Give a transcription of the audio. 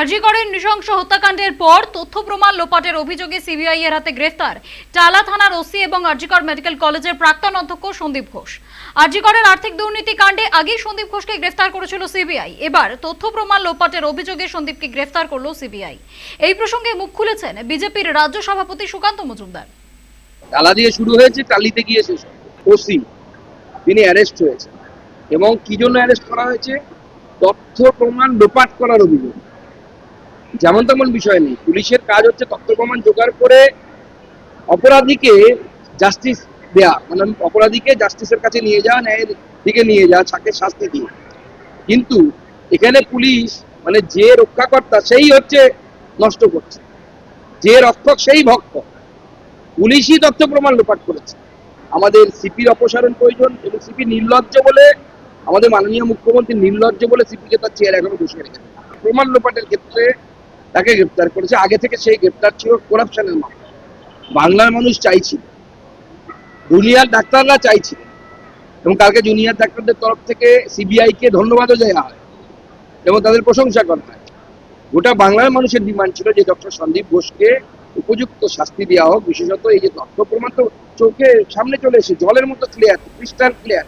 আরজিকরের নৃশংস হত্যাকাণ্ডের পর তথ্য প্রমাণ লোপাটের অভিযোগে সিবিআই এর হাতে গ্রেফতার। টালা থানার ওসি এবং আরজিকর মেডিকেল কলেজের প্রাক্তন অধ্যক্ষ সন্দীপ ঘোষ। আরজিকরের আর্থিক দুর্নীতি কাণ্ডে আগেই সন্দীপ ঘোষকে গ্রেফতার করেছিল সিবিআই। এবার তথ্য প্রমাণ লোপাটের অভিযোগে সন্দীপকে গ্রেফতার করল সিবিআই। এই প্রসঙ্গে মুখ খুলেছেন বিজেপির রাজ্য সভাপতি সুকান্ত মজুমদার। তালা দিয়ে শুরু হয়েছে, টালিতে গিয়ে শেষ ওসি, তিনি অ্যারেস্ট হয়েছে এবং কি জন্য অ্যারেস্ট করা হয়েছে? তথ্য প্রমাণ লোপাট করার অভিযোগ। যেমন তেমন বিষয় নেই। পুলিশের কাজ হচ্ছে তথ্য প্রমাণ জোগাড় করে অপরাধীকে জাস্টিস দেয়া। মানে অপরাধীকে জাস্টিসের কাছে নিয়ে যাওয়া, ন্যায়ের দিকে নিয়ে যাওয়া তাকে শাস্তি দিয়ে। কিন্তু এখানে পুলিশ মানে যে রক্ষাকর্তা, সেই হচ্ছে নষ্ট করছে। যে রক্ষক, সেই ভক্ষক পুলিশই তথ্য প্রমাণ লোপাট করেছে। আমাদের সিপির অপসারণ প্রয়োজন এবং সিপি নির্লজ্জ বলে, আমাদের মাননীয় মুখ্যমন্ত্রী নির্লজ্জ বলে সিপিকে তার চেয়ার এখনও বসিয়ে রেখেছে। প্রমাণ লোপাটের ক্ষেত্রে তাকে গ্রেপ্তার করেছে। আগে থেকে সেই গ্রেপ্তার ছিল করাপশনের মামলা বাংলার মানুষ চাইছিল। জুনিয়র ডাক্তাররা চাইছিল। এবং কালকে জুনিয়র ডাক্তারদের তরফ থেকে সিবিআই কে ধন্যবাদও দেওয়া হয় এবং তাদের প্রশংসা করা হয়। গোটা বাংলার মানুষের ডিমান্ড ছিল যে ডক্টর সন্দীপ ঘোষকে উপযুক্ত শাস্তি দেওয়া হোক। বিশেষত এই যে তথ্য প্রমাণ তো চোখে সামনে চলে এসে জলের মতো ক্লিয়ার ক্রিস্টাল ক্লিয়ার